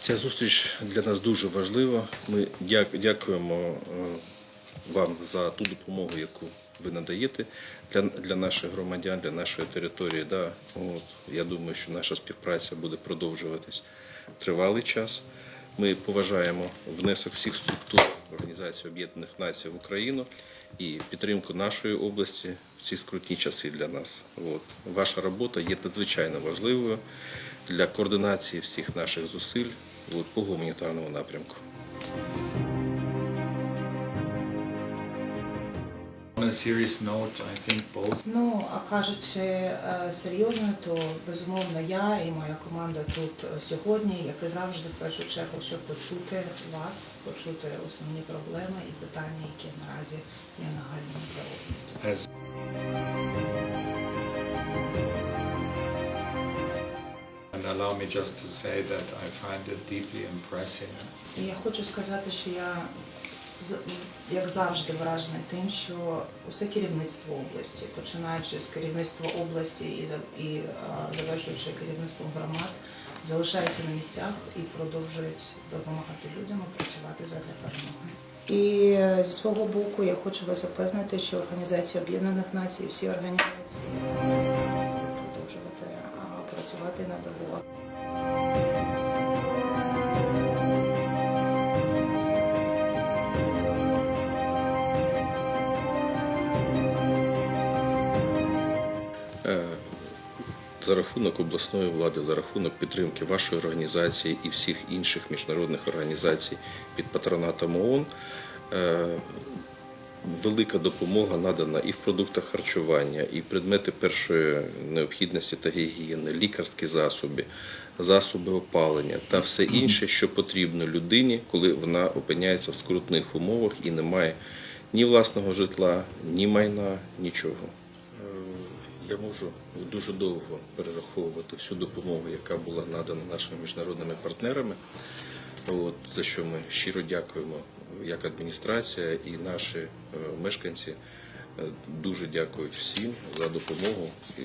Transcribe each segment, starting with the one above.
Ця зустріч для нас дуже важлива. Ми дякуємо е, вам за ту допомогу, яку ви надаєте для, для наших громадян, для нашої території. Да, от, я думаю, що наша співпраця буде продовжуватись тривалий час. Ми поважаємо внесок всіх структур Організації Об'єднаних Націй в Україну і підтримку нашої області в ці скрутні часи для нас. От. Ваша робота є надзвичайно важливою для координації всіх наших зусиль по гуманітарному напрямку. Ну, а кажучи е, серйозно, то безумовно я і моя команда тут е, сьогодні, як і завжди, в першу чергу, щоб почути вас, почути основні проблеми і питання, які наразі є нагальними для allow me just to say that I find it deeply impressive я хочу сказати, що я з- як завжди вражений тим, що усе керівництво області, починаючи з керівництва області і за- і завершуючи керівництвом громад, залишаються на місцях і продовжують допомагати людям і працювати задля перемоги. І е, зі свого боку я хочу вас запевнити, що Організація Об'єднаних Націй, і всі організації продовжувати працювати на добу. Е, За рахунок обласної влади, за рахунок підтримки вашої організації і всіх інших міжнародних організацій під патронатом ООН, е, велика допомога надана і в продуктах харчування, і предмети першої необхідності та гігієни, лікарські засоби, засоби опалення та все інше, що потрібно людині, коли вона опиняється в скрутних умовах і не має ні власного житла, ні майна, нічого. Е, Я можу дуже довго перераховувати всю допомогу, яка була надана нашими міжнародними партнерами. От, за що ми щиро дякуємо як адміністрація і наші е, мешканці. е, Дуже дякують всім за допомогу е,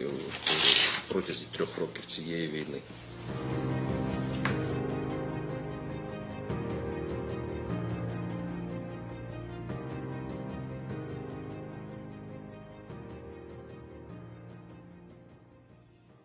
протягом трьох років цієї війни.